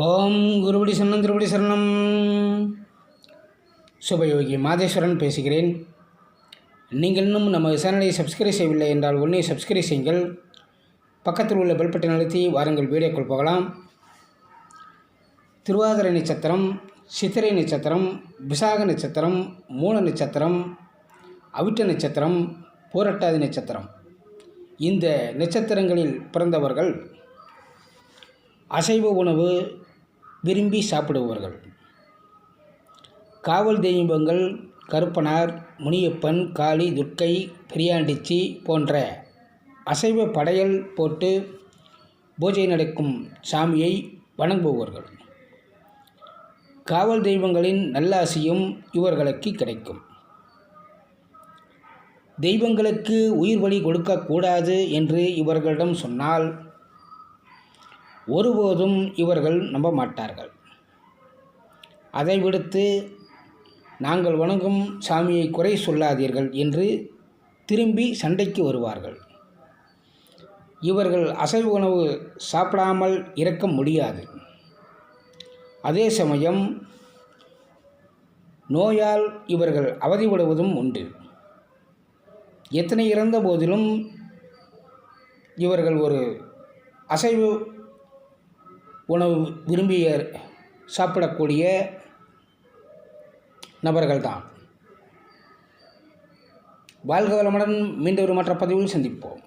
ஓம் குருபடி சரணம் திருபடி சரணம். சுபயோகி மாதேஸ்வரன் பேசுகிறேன். நீங்கள் இன்னும் நம்ம சேனலை சப்ஸ்கிரைப் செய்யவில்லை என்றால் உடனே சப்ஸ்கிரைப் செய்யுங்கள். பக்கத்தில் உள்ள பெல் பட்டன் அழுத்தி வாருங்கள் வீடியோக்குள் போகலாம். திருவாதிரை நட்சத்திரம் சித்திரை நட்சத்திரம் விசாக நட்சத்திரம் மூல நட்சத்திரம் அவிட்ட நட்சத்திரம் பூரட்டாதி நட்சத்திரம். இந்த நட்சத்திரங்களில் பிறந்தவர்கள் அசைவ உணவு விரும்பி சாப்பிடுபவர்கள். காவல் தெய்வங்கள் கருப்பனார் முனியப்பன் காளி துர்க்கை பிரியாண்டிச்சி போன்ற அசைவ படையல் போட்டு பூஜை நடக்கும் சாமியை வணங்குபவர்கள். காவல் தெய்வங்களின் நல்லாசியும் இவர்களுக்கு கிடைக்கும். தெய்வங்களுக்கு உயிர் வழி கொடுக்கக்கூடாது என்று இவர்களிடம் சொன்னால் ஒருபோதும் இவர்கள் நம்ப மாட்டார்கள். அதை விடுத்து நாங்கள் வணங்கும் சாமியை குறை சொல்லாதீர்கள் என்று திரும்பி சண்டைக்கு வருவார்கள். இவர்கள் அசைவ உணவு சாப்பிடாமல் இருக்க முடியாது. அதே சமயம் நோயால் இவர்கள் அவதிப்படுவதும் உண்டு. எத்தனை இறந்த போதிலும் இவர்கள் ஒரு அசைவு உணவு விரும்பிய சாப்பிடக்கூடிய நபர்கள்தான். வாழ்க வளமுடன் மீண்டும் ஒரு மற்ற பதிவில் சந்திப்போம்.